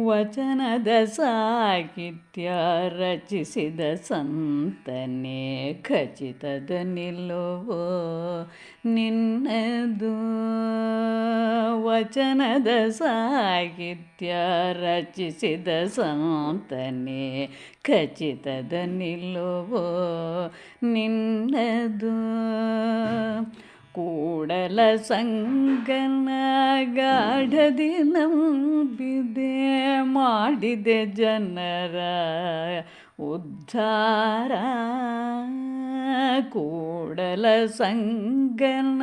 ವಚನದ ಸಾಹಿತ್ಯ ರಚಿಸಿದ ಸಂತನೇ ಖಚಿತದ ನಿಲ್ಲುವು ನಿನ್ನದು. ವಚನದ ಸಾಹಿತ್ಯ ರಚಿಸಿದ ಸಂತನೇ ಖಚಿತದ ನಿಲ್ಲುವು ನಿನ್ನದು. ಕೂಡಲ ಸಂಗನ ಗಾಢದಿ ನಂಬಿದೆ ಮಾಡಿದೆ ಜನರ ಉದ್ಧಾರ. ಕೂಡಲ ಸಂಗನ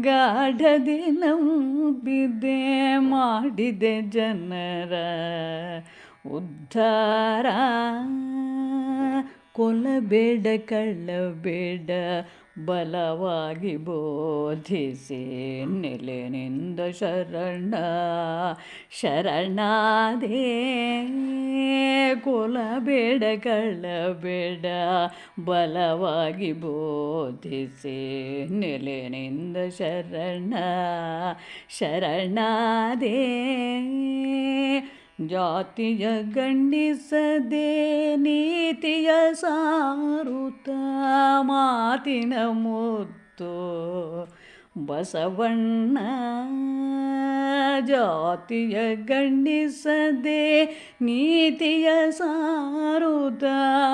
ಗಾಢದಿ ನಂಬಿದೆ ಮಾಡಿದೆ ಜನರ ಉದ್ಧಾರ. ಕೊಲ್ಲಬೇಡ ಕಳ್ಳಬೇಡ ಬಲವಾಗಿ ಬೋಧಿಸಿ ನೆಲೆನಿಂದ ಶರಣ. ಶರಣಾದೇ ಕೊಲಬೇಡ ಕಳ್ಳಬೇಡ ಬಲವಾಗಿ ಬೋಧಿಸಿ ನೆಲೆನಿಂದ ಶರಣ. ಶರಣಾದೇ ಜಾತಿಯ ಗಂಡಿಸದೆ ನೀತಿಯ ಸಾರುತ ಮಾತಿನ ಮುತ್ತು ಬಸವಣ್ಣ. ಜಾತಿಯ ಗಂಡಿಸದೆ ನೀತಿಯ ಸಾರುತ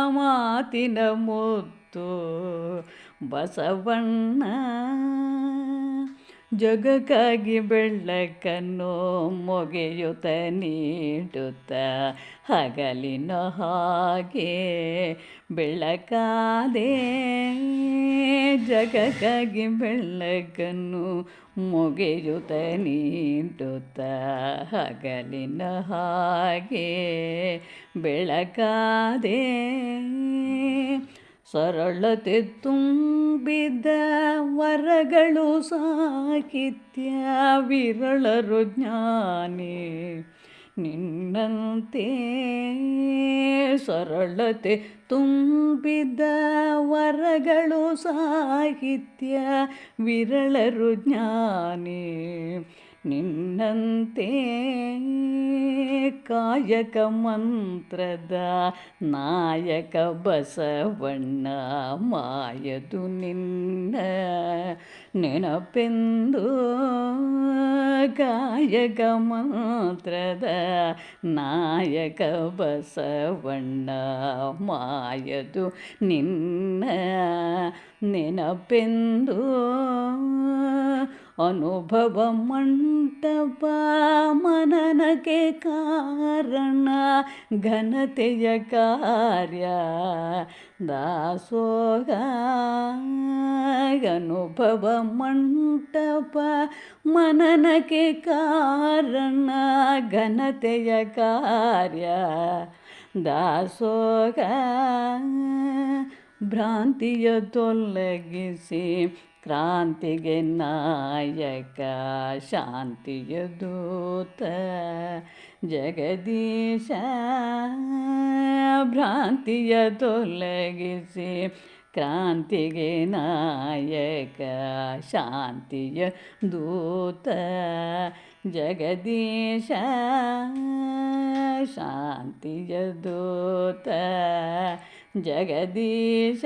ಮಾತಿನ ಮುತ್ತು ಬಸವಣ್ಣ. ಜಗಕ್ಕಾಗಿ ಬೆಳ್ಳಕ್ಕನ್ನು ಮೊಗೆಯುತ್ತ ನೀಡುತ್ತ ಹಗಲಿನ ಹಾಗೆ ಬೆಳಕಾದೆ ಜಗಕ್ಕಾಗಿ ಬೆಳ್ಳಕ್ಕನ್ನು ಮೊಗೆಯುತ್ತ ನೀಡುತ್ತ ಹಗಲಿನ ಹಾಗೆ ಬೆಳಕಾದೆ. ಸರಳತೆ ತುಂಬಿದ ವರಗಳು ಸಾಹಿತ್ಯ ವಿರಳರು ಜ್ಞಾನಿ. ನಿನ್ನಂತೆ ಸರಳತೆ ತುಂಬಿದ ವರಗಳು ಸಾಹಿತ್ಯ ವಿರಳರು ಜ್ಞಾನಿ. ನಿನ್ನಂತೆ ಕಾಯಕ ಮಂತ್ರದ ನಾಯಕ ಬಸವಣ್ಣ ಮಾಯದು ನಿನ್ನ ನೆನಪೆಂದು ಕಾಯಕ ಮಂತ್ರದ ನಾಯಕ ಬಸವಣ್ಣ ಮಾಯದು ನಿನ್ನ ನೆನಪೆಂದು ಅನುಭವ ಮಂಟಪ ಮನನಕ್ಕೆ ಕಾರಣ ಘನತೆಯ ಕಾರ್ಯ ದಾಸೋಗ ಅನುಭವ ಮಂಟಪ ಮನನಕ್ಕೆ ಕಾರಣ ಘನತೆಯ ಕಾರ್ಯ ದಾಸೋಗ ಭ್ರಾಂತಿಯ ತೊಲಗಿಸಿ ಕ್ರಾಂತಿಗೆ ನಾಯಕ ಶಾಂತಿಯ ದೂತ ಜಗದೀಶ ಭ್ರಾಂತಿಯ ತೊಲಗಿಸಿ ಕ್ರಾಂತಿಗೆ ನಾಯಕ ಶಾಂತಿಯ ದೂತ ಜಗದೀಶ ಶಾಂತಿಯ ದೂತ ಜಗದೀಶ